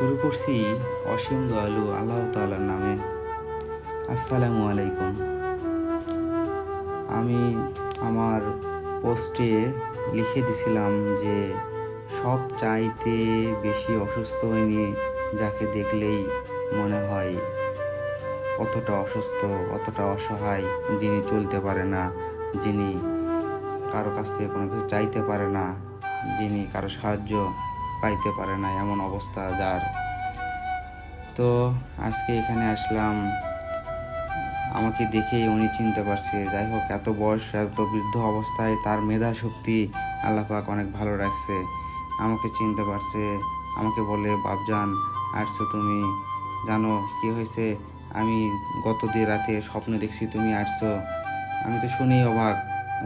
করছি অসীম দয়ালু আল্লাহ তালার নামে। আসসালামু আলাইকুম। আমি আমার পোস্টে লিখে দিছিলাম যে, সব চাইতে বেশি অসুস্থ হয়নি যাকে দেখলেই মনে হয় অতটা অসুস্থ, অতটা অসহায় যিনি চলতে পারে না, যিনি কারও কাছ থেকে কোনো কিছু চাইতে পারে না, যিনি কারও সাহায্য পাইতে পারে না এমন অবস্থা যার। তো আজকে এখানে আসলাম। আমাকে দেখেই উনি চিনতে পারছে। যাই হোক, এত বয়স, এত বৃদ্ধ অবস্থায় তার মেধা শক্তি আল্লাপাক অনেক ভালো রাখছে। আমাকে চিনতে পারছে। আমাকে বলে, বাপজান, আসছো তুমি। জানো কি হয়েছে? আমি গত দিয়ে রাতে স্বপ্ন দেখছি তুমি আসছো। আমি তো শুনি অবাক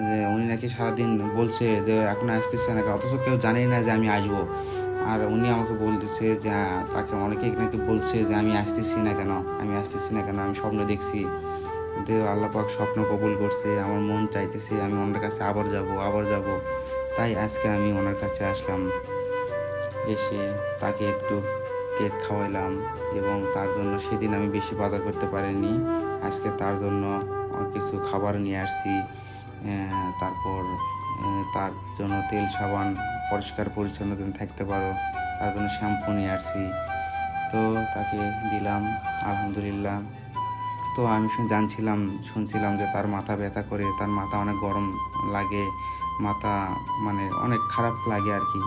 যে উনি নাকি সারাদিন বলছে যে এখন আসতেছে না অথচ কেউ জানেই না যে আমি আসব। আর উনি আমাকে বলতেছে যে তাকে অনেকে নাকি বলছে যে, আমি আসতেছি না কেন, আমি আসতেছি না কেন, আমি স্বপ্ন দেখছি। কিন্তু আল্লাহ পাক স্বপ্ন কবুল করছে, আমার মন চাইতেছে আমি ওনার কাছে আবার যাব আবার যাব। তাই আজকে আমি ওনার কাছে আসলাম, এসে তাকে একটু কেক খাওয়াইলাম এবং তার জন্য সেদিন আমি বেশি বাজার করতে পারিনি, আজকে তার জন্য কিছু খাবার নিয়ে আসছি তারপর তার জন্য তেল, সাবান পরিষ্কার পরিচ্ছন্ন যেন থাকতে পারো, তার জন্য শ্যাম্পু নিয়ে আসছি। তো তাকে দিলাম, আলহামদুলিল্লাহ। তো আমি শুন, জানছিলাম, শুনছিলাম যে তার মাথা ব্যথা করে, তার মাথা অনেক গরম লাগে, মাথা মানে অনেক খারাপ লাগে আর কি।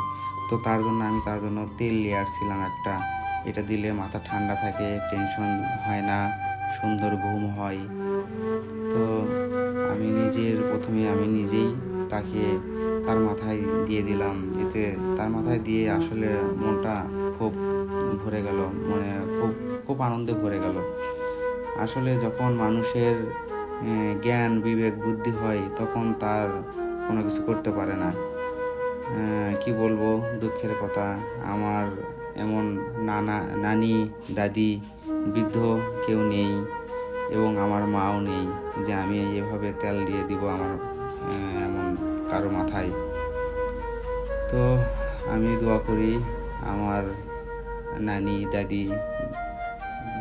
তো তার জন্য আমি তার জন্য তেল নিয়ে আসছিলাম একটা। এটা দিলে মাথা ঠান্ডা থাকে টেনশন হয় না, সুন্দর ঘুম হয়। তো আমি নিজের প্রথমে আমি নিজেই তাকে তার মাথায় দিয়ে দিলাম। এতে তার মাথায় দিয়ে আসলে মনটা খুব ভরে গেল মানে খুব খুব আনন্দে ভরে গেল। আসলে যখন মানুষের জ্ঞান, বিবেক, বুদ্ধি হয়, তখন তার কোনো কিছু করতে পারে না। কি বলব দুঃখের কথা, আমার এমন নানা, নানি, দাদি, বৃদ্ধ কেউ নেই এবং আমার মাও নেই যে আমি এভাবে তেল দিয়ে দিব আমার কারও মাথায়। তো আমি দোয়া করি আমার নানি, দাদি,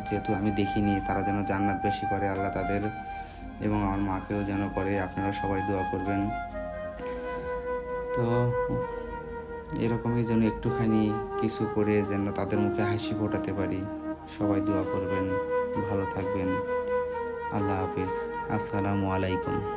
যেহেতু আমি দেখিনি, তারা যেন জান্নাত বেশি করে আল্লাহ তাদের এবং আমার মাকেও যেন করে, আপনারা সবাই দোয়া করবেন। তো এরকমই যেন একটুখানি কিছু করে যেন তাদের মুখে হাসি ফোটাতে পারি। সবাই দোয়া করবেন, ভালো থাকবেন। আল্লাহ হাফিজ। আসসালামু আলাইকুম।